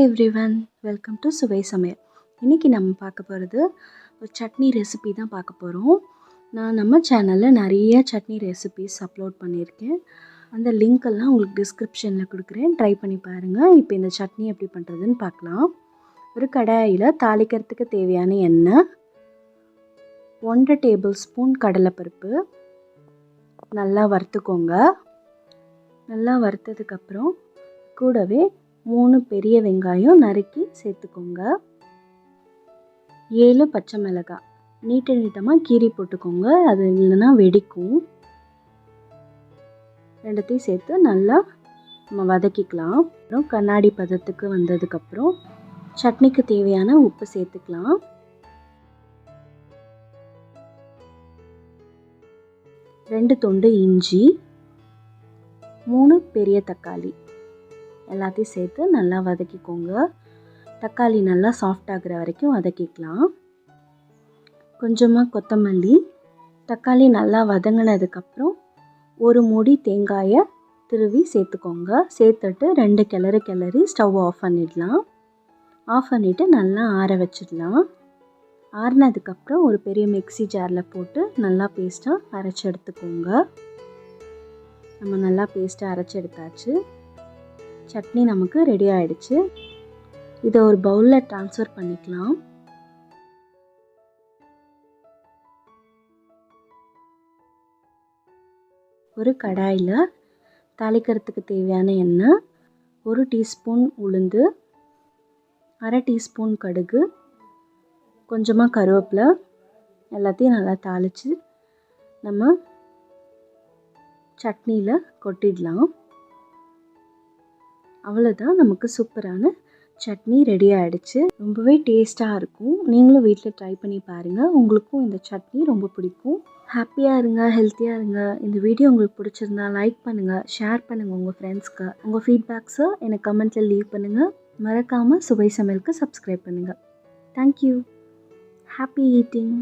Hi everyone welcome to Suvai Samayal இன்றைக்கி நம்ம பார்க்க போகிறது ஒரு சட்னி ரெசிபி தான் பார்க்க போகிறோம் நான் நம்ம சேனலில் நிறைய சட்னி ரெசிபிஸ் அப்லோட் பண்ணியிருக்கேன். அந்த லிங்க் எல்லாம் உங்களுக்கு டிஸ்கிரிப்ஷனில் கொடுக்குறேன். ட்ரை பண்ணி பாருங்கள் இப்போ இந்த சட்னி எப்படி பண்ணுறதுன்னு பார்க்கலாம். ஒரு கடாயில் தாளிக்கிறதுக்கு தேவையான எண்ணெய் ஒன்றரை டேபிள் ஸ்பூன் கடலைப்பருப்பு. நல்லா வறுத்துக்கோங்க. நல்லா வறுத்ததுக்கப்புறம் கூடவே மூணு பெரிய வெங்காயம் நறுக்கி சேர்த்துக்கோங்க. ஏழு பச்சை மிளகாய். நீட்ட நீட்டமாக கீரி போட்டுக்கோங்க. அது இல்லைன்னா வெடிக்கும். ரெண்டுத்தையும் சேர்த்து நல்லா நம்ம வதக்கிக்கலாம். அப்புறம் கண்ணாடி பதத்துக்கு வந்ததுக்கப்புறம் சட்னிக்கு தேவையான உப்பு சேர்த்துக்கலாம். ரெண்டு தொண்டு இஞ்சி. மூணு பெரிய தக்காளி. எல்லாத்தையும் சேர்த்து நல்லா வதக்கிக்கோங்க. தக்காளி நல்லா சாஃப்ட் ஆகிற வரைக்கும் வதக்கிக்கலாம். கொஞ்சமாக கொத்தமல்லி தக்காளி நல்லா வதங்கினதுக்கப்புறம் ஒரு மூடி தேங்காயை திருவி சேர்த்துக்கோங்க. சேர்த்துட்டு ரெண்டு கிளறு கிளறி ஸ்டவ் ஆஃப் பண்ணிடலாம். ஆஃப் பண்ணிவிட்டு நல்லா ஆற வச்சிடலாம். ஆறினதுக்கப்புறம் ஒரு பெரிய மிக்சி ஜாரில் போட்டு நல்லா பேஸ்ட்டாக அரைச்சி எடுத்துக்கோங்க. நம்ம நல்லா பேஸ்ட்டாக அரைச்சி எடுத்தாச்சு. சட்னி நமக்கு ரெடி ஆயிடுச்சு. இதை ஒரு பவுலில் ட்ரான்ஸ்ஃபர் பண்ணிக்கலாம். ஒரு கடாயில் தாளிக்கிறதுக்கு தேவையான எண்ணெய் ஒரு டீஸ்பூன் உளுந்து அரை டீஸ்பூன் கடுகு கொஞ்சமாக கருவேப்பிலை எல்லாத்தையும் நல்லா தாளித்து நம்ம சட்னியில் கொட்டிடலாம். அவ்வளோதான் நமக்கு சூப்பரான சட்னி ரெடி ஆகிடுச்சு ரொம்பவே டேஸ்ட்டாக இருக்கும். நீங்களும் வீட்டில் ட்ரை பண்ணி பாருங்கள் உங்களுக்கும் இந்த சட்னி ரொம்ப பிடிக்கும். ஹாப்பியாக இருங்க ஹெல்த்தியாக இருங்க. இந்த வீடியோ உங்களுக்கு பிடிச்சிருந்தா லைக் பண்ணுங்கள் ஷேர் பண்ணுங்கள் உங்கள் ஃப்ரெண்ட்ஸ்க்கு உங்கள் ஃபீட்பேக்ஸை எனக்கு கமெண்ட்டில் லீவ் பண்ணுங்கள் மறக்காமல் சுவை சமையலுக்கு சப்ஸ்கிரைப் பண்ணுங்கள் தேங்க்யூ ஹாப்பி ஈட்டிங்